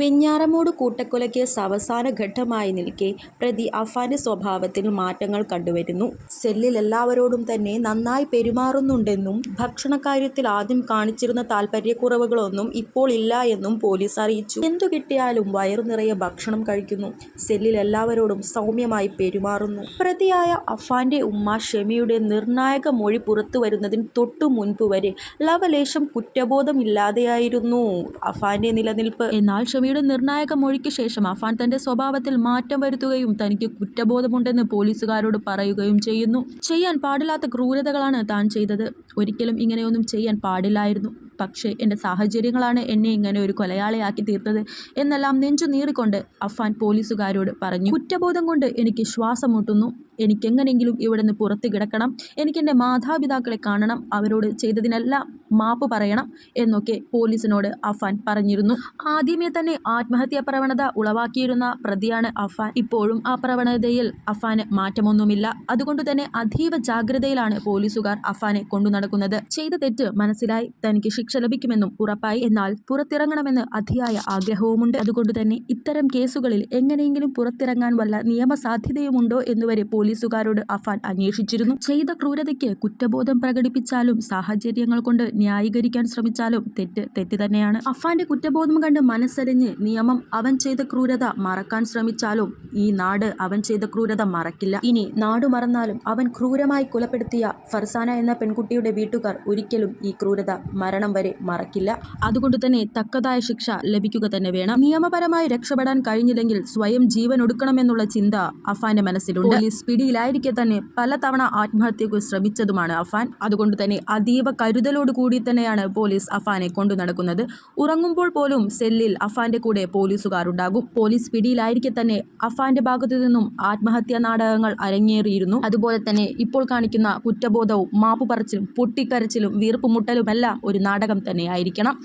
വെഞ്ഞാറമൂട് കൂട്ടക്കൊലയ്ക്ക് അവസാന ഘട്ടമായി നിൽക്കെ പ്രതി അഫാന്റെ സ്വഭാവത്തിൽ മാറ്റങ്ങൾ കണ്ടുവരുന്നു. സെല്ലിൽ എല്ലാവരോടും തന്നെ നന്നായി പെരുമാറുന്നുണ്ടെന്നും ഭക്ഷണകാര്യത്തിൽ ആദ്യം കാണിച്ചിരുന്ന താല്പര്യക്കുറവുകളൊന്നും ഇപ്പോൾ ഇല്ല എന്നും പോലീസ് അറിയിച്ചു. എന്തു കിട്ടിയാലും വയറുനിറയെ ഭക്ഷണം കഴിക്കുന്നു. സെല്ലിൽ എല്ലാവരോടും സൗമ്യമായി പെരുമാറുന്നു. പ്രതിയായ അഫാന്റെ ഉമ്മ ഷെമിയുടെ നിർണായക മൊഴി പുറത്തു വരുന്നതിന് തൊട്ടു മുൻപ് വരെ ലവലേശം കുറ്റബോധമില്ലാതെയായിരുന്നു അഫാന്റെ നിലനിൽപ്പ്. എന്നാൽ ഷെമിയുടെ നിർണായക മൊഴിക്ക് ശേഷം അഫാൻ തന്റെ സ്വഭാവത്തിൽ മാറ്റം വരുത്തുകയും തനിക്ക് കുറ്റബോധമുണ്ടെന്ന് പോലീസുകാരോട് പറയുകയും ചെയ്യുന്നു. ചെയ്യാൻ പാടില്ലാത്ത ക്രൂരതകളാണ് താൻ ചെയ്തത്. ഒരിക്കലും ഇങ്ങനെയൊന്നും ചെയ്യാൻ പാടില്ലായിരുന്നു. പക്ഷേ എന്റെ സാഹചര്യങ്ങളാണ് എന്നെ ഇങ്ങനെ ഒരു കൊലയാളിയാക്കി തീർത്തത് എന്നെല്ലാം നെഞ്ചു നീറിക്കൊണ്ട് അഫാൻ പോലീസുകാരോട് പറഞ്ഞു. കുറ്റബോധം കൊണ്ട് എനിക്ക് ശ്വാസം മുട്ടുന്നു. എനിക്കെങ്ങനെങ്കിലും നിന്ന് പുറത്ത് കിടക്കണം. എനിക്കെന്റെ മാതാപിതാക്കളെ കാണണം. അവരോട് ചെയ്തതിനെല്ലാം മാപ്പ് പറയണം എന്നൊക്കെ പോലീസിനോട് അഫാൻ പറഞ്ഞിരുന്നു. ആദ്യമേ തന്നെ ആത്മഹത്യാ പ്രവണത ഉളവാക്കിയിരുന്ന പ്രതിയാണ് അഫാൻ. ഇപ്പോഴും ആ പ്രവണതയിൽ അഫാന് മാറ്റമൊന്നുമില്ല. അതുകൊണ്ട് തന്നെ അതീവ ജാഗ്രതയിലാണ് പോലീസുകാർ അഫാനെ കൊണ്ടു നടക്കുന്നത് ചെയ്ത തെറ്റ് മനസ്സിലായി. തനിക്ക് ശിക്ഷ ലഭിക്കുമെന്നും ഉറപ്പായി. എന്നാൽ പുറത്തിറങ്ങണമെന്ന് അതിയായ ആഗ്രഹവുമുണ്ട്. അതുകൊണ്ട് തന്നെ ഇത്തരം കേസുകളിൽ എങ്ങനെയെങ്കിലും പുറത്തിറങ്ങാൻ വല്ല നിയമസാധ്യതയുമുണ്ടോ എന്നുവരെ പോലീസുകാരോട് അഫാൻ അന്വേഷിച്ചിരുന്നു. ചെയ്ത ക്രൂരതയ്ക്ക് കുറ്റബോധം പ്രകടിപ്പിച്ചാലും സാഹചര്യങ്ങൾ കൊണ്ട് ന്യായീകരിക്കാൻ ശ്രമിച്ചാലും തെറ്റ് തെറ്റ് തന്നെയാണ്. അഫാന്റെ കുറ്റബോധം കണ്ട് മനസ്സരിഞ്ഞ് നിയമം അവൻ ചെയ്ത ക്രൂരത മറക്കാൻ ശ്രമിച്ചാലും ഈ നാട് അവൻ ചെയ്ത ക്രൂരത മറക്കില്ല. ഇനി നാടു മറന്നാലും അവൻ ക്രൂരമായി കൊലപ്പെടുത്തിയ ഫർസാന എന്ന പെൺകുട്ടിയുടെ വീട്ടുകാർ ഒരിക്കലും ഈ ക്രൂരത മരണം വരെ മറക്കില്ല. അതുകൊണ്ട് തന്നെ തക്കതായ ശിക്ഷ ലഭിക്കുക തന്നെ വേണം. നിയമപരമായി രക്ഷപ്പെടാൻ കഴിഞ്ഞില്ലെങ്കിൽ സ്വയം ജീവൻ ഒടുക്കണമെന്നുള്ള ചിന്ത അഫാന്റെ മനസ്സിലുണ്ട്. പിടിയിലായിരിക്കെ തന്നെ പലതവണ ആത്മഹത്യയ്ക്ക് ശ്രമിച്ചതുമാണ് അഫാൻ. അതുകൊണ്ട് തന്നെ അതീവ കരുതലോടുകൂടി തന്നെയാണ് പോലീസ് അഫാനെ കൊണ്ടു നടക്കുന്നത് ഉറങ്ങുമ്പോൾ പോലും സെല്ലിൽ അഫാന്റെ കൂടെ പോലീസുകാർ ഉണ്ടാകും പോലീസ് പിടിയിലായിരിക്കെ തന്നെ അഫാന്റെ ഭാഗത്തു നിന്നും ആത്മഹത്യാ നാടകങ്ങൾ അരങ്ങേറിയിരുന്നു. അതുപോലെ തന്നെ ഇപ്പോൾ കാണിക്കുന്ന കുറ്റബോധവും മാപ്പുപറച്ചിലും പൊട്ടിക്കരച്ചിലും വീർപ്പുമുട്ടലുമെല്ലാം ഒരു നാടകം തന്നെയായിരിക്കണം.